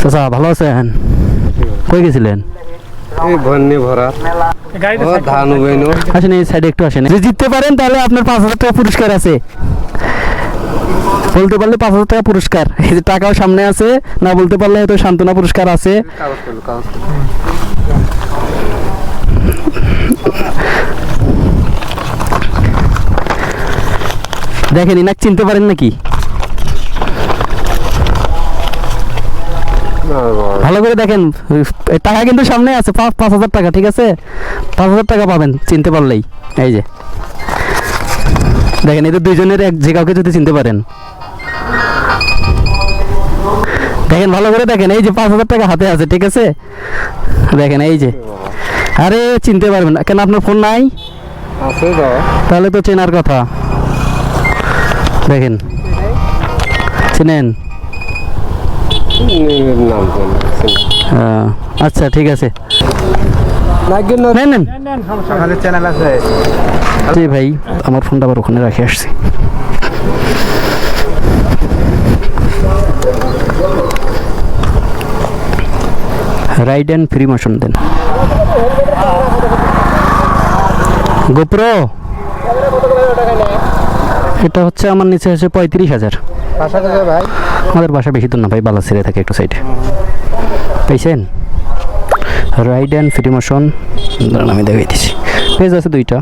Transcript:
চাচা ভালো আছেন? কই গেছিলেন? এই বন্যে ভরা। ও ধান উবেন আসেন এই সাইডে একটু আসেন। যদি জিততে পারেন তাহলে আপনার পাঁচ হাজার টাকা পুরস্কার আছে। বলতে পারলে পাঁচ হাজার টাকা পুরস্কার। এই যে টাকাও সামনে আছে না বলতে পারলে হয়তো সান্ত্বনা পুরস্কার আছে। দেখেন ইনাক চিনতে পারেন নাকি না বাবা, ভালো করে দেখেন টাকা কিন্তু সামনে আছে পাঁচ পাঁচ হাজার টাকা ঠিক আছে? পাঁচ হাজার টাকা পাবেন চিনতে পারলেই। এই যে। দেখেন এদের দুইজনের এক যে কাউকে যদি চিনতে পারেন। দেখেন ভালো করে দেখেন এই যে পাঁচ হাজার টাকা হাতে আছে ঠিক আছে? দেখেন এই যে। আরে চিনতে পারবেন না। কেন আপনার ফোন নাই? তাহলে তো চেনার কথা। দেখেন। চিনেন? আচ্ছা ঠিক আছে। জি ভাই, আমার ফোনটা আবার ওখানে রাখে আসছি। Ride and free motion then. GoPro এটা হচ্ছে আমার নিচে আছে পঁয়ত্রিশ হাজার। ভাই। আমাদের বাসা বেশি দূর না ভাই, বালা ছেড়ে থাকে একটু সাইডে পেয়েছেন? রাইড অ্যান্ড ফিটিমোশন আমি দেখাই দিচ্ছি পেজ আছে দুইটা।